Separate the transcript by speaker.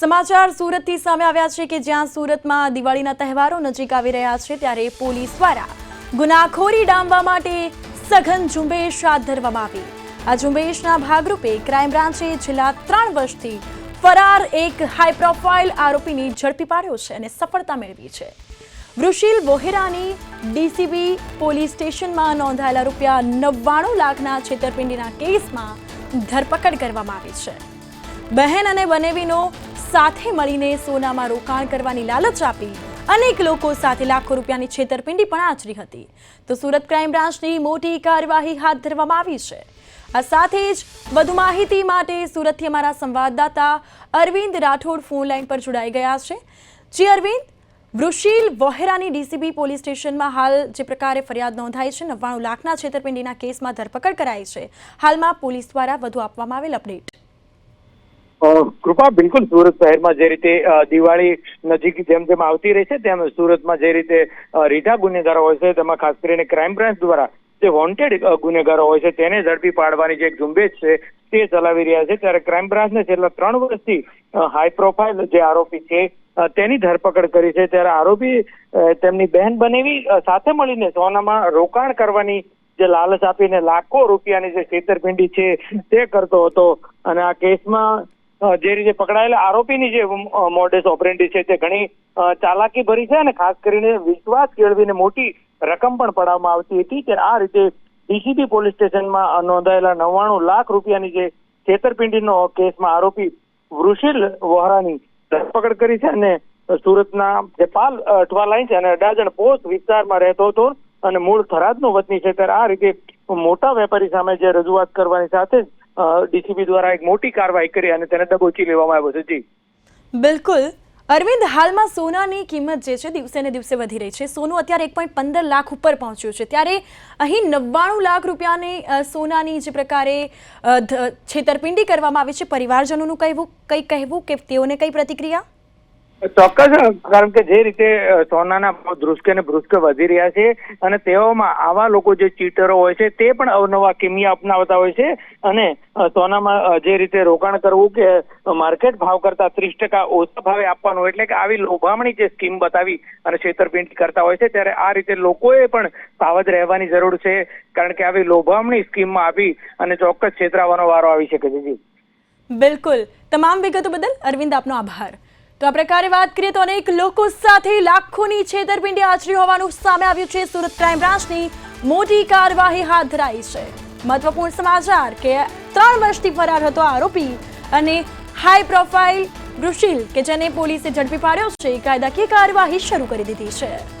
Speaker 1: સમાચાર સુરતથી સામે આવ્યા છે કે જ્યાં સુરતમાં દિવાળીના તહેવારો નજીક આવી રહ્યા છે, ત્યારે પોલીસ દ્વારા ગુનાખોરી ડામવા માટે સઘન ઝુંબેશ હાથ ધરવામાં આવી. આ ઝુંબેશના ભાગરૂપે ક્રાઇમ બ્રાન્ચે છેલ્લા ત્રણ વર્ષથી ફરાર એક હાઈ પ્રોફાઇલ આરોપીની ઝડપી પાડ્યો છે અને સફળતા મેળવી છે. વૃષિલ બોહેરાની ડીસીબી પોલીસ સ્ટેશનમાં નોંધાયેલા રૂપિયા નવ્વાણું લાખના છેતરપિંડીના કેસમાં ધરપકડ કરવામાં આવી છે. બહેન અને બનેવીનો સાથે મળીને સોનામાં રોકાણ કરવાની લાલચ આપી. અનેક લોકો સાથે લાખો રૂપિયાની છેતરપિંડી પણ આચરી હતી. તો સુરત ક્રાઇમ બ્રાન્ચની મોટી કાર્યવાહી હાથ ધરવામાં આવી છે. આ સાથે જ વધુ માહિતી માટે સુરતથી અમારા સંવાદદાતા અરવિંદ રાઠોડ ફોન લાઈન પર જોડાઈ ગયા છે. જી અરવિંદ, વૃષિલ વોહેરાની ડીસીબી પોલીસ સ્ટેશનમાં હાલ જે પ્રકારે ફરિયાદ નોંધાઈ છે, નવ્વાણું લાખના છેતરપિંડીના કેસમાં ધરપકડ કરાઈ છે. હાલમાં પોલીસ દ્વારા વધુ આપવામાં આવેલ અપડેટ.
Speaker 2: કૃપા બિલકુલ સુરત શહેરમાં જે રીતે દિવાળી નજીક જેમ જેમ આવતી રહે છે, તેમ સુરતમાં જે રીતે રીઢા ગુનેગારો હોય છે, તેમાં ખાસ કરીને ક્રાઇમ બ્રાન્ચ દ્વારા જે વોન્ટેડ ગુનેગારો હોય છે, તેને ઝડપી પાડવાની જે ઝુંબેશ છે, તે ચલાવી રહ્યા છે. ત્યારે ક્રાઇમ બ્રાન્ચને છેલ્લા ત્રણ વર્ષથી હાઈ પ્રોફાઇલ જે આરોપી છે તેની ધરપકડ કરી છે. ત્યારે આરોપી તેમની બહેન બનેવી સાથે મળીને સોનામાં રોકાણ કરવાની જે લાલચ આપીને લાખો રૂપિયાની જે છેતરપિંડી છે, તે કરતો હતો. અને આ કેસમાં જે રીતે પકડાયેલા આરોપીની જે મોડેસ ઓપરેન્ટી છે તે ઘણી ચાલાકી ભરી છે અને ખાસ કરીને વિશ્વાસ કેળવીને મોટી રકમ પણ પડાવવામાં આવતી હતી ત્યારે આ રીતે ડીસીપી પોલીસ સ્ટેશનમાં નોંધાયેલા નવ્વાણું લાખ રૂપિયાની જે છેતરપિંડીનો કેસમાં આરોપી વૃષિલ વોહરાની ધરપકડ કરી છે અને સુરતના જે પાલ અઠવા લાઈન છે અને અડાજણ પોસ્ટ વિસ્તારમાં રહેતો હતો અને મૂળ થરાદનો વતની છે. ત્યારે આ રીતે મોટા વેપારી સામે જે રજૂઆત કરવાની સાથે જ ડીસીબી દ્વારા એક મોટી કાર્યવાહી કરી અને તેને દબોચી લેવામાં આવ્યો છે. જી.
Speaker 1: બિલકુલ. અરવિંદ, હાલમાં સોનાની કિંમત જે છે દિવસે ને દિવસે વધી રહી છે. સોનું અત્યારે એક પોઈન્ટ પંદર લાખ ઉપર પહોંચ્યું છે. ત્યારે અહીં નવ્વાણું લાખ રૂપિયાની સોનાની જે પ્રકારે છેતરપિંડી કરવામાં આવી છે. પરિવારજનોનું કહેવું, કંઈ કહેવું કે તેઓને કઈ પ્રતિક્રિયા?
Speaker 2: ચોક્કસ, કારણ કે જે રીતે સોનાના ભાવ ધ્રુસકે ને ભ્રુસકે વધી રહ્યા છે અને તેઓમાં આવા લોકો જે ચીટરો હોય છે, તે પણ અવનવા કિમિયા અપનાવતા હોય છે અને સોનામાં જે રીતે રોકાણ કરવું કે માર્કેટ ભાવ કરતા ત્રીસ ટકા ઓછા ભાવે આપવાનું એટલે કે આવી લોભામણી જે સ્કીમ બતાવી અને છેતરપિંડી કરતા હોય છે, ત્યારે આ રીતે લોકોએ પણ સાવધ રહેવાની જરૂર છે, કારણ કે આવી લોભામણી સ્કીમમાં આવી અને ચોક્કસ છેતરાવાનો વારો આવી શકે છે. જી.
Speaker 1: બિલકુલ. તમામ વિગતો બદલ અરવિંદ આપનો આભાર. તો આ પ્રકારે વાત કરીએ તો અનેક લોકો સાથે લાખોની છેતરપિંડી આચરી હોવાનું સામે આવ્યું છે. સુરત ક્રાઇમ બ્રાન્ચની મોટી કાર્યવાહી હાથ ધરાઈ છે. મહત્વપૂર્ણ સમાચાર કે ત્રણ વર્ષથી ફરાર હતો આરોપી અને હાઈ પ્રોફાઇલ વૃષિલ કે જેને પોલીસે ઝડપી પાડ્યો છે, કાયદાકીય કાર્યવાહી શરૂ કરી દીધી છે.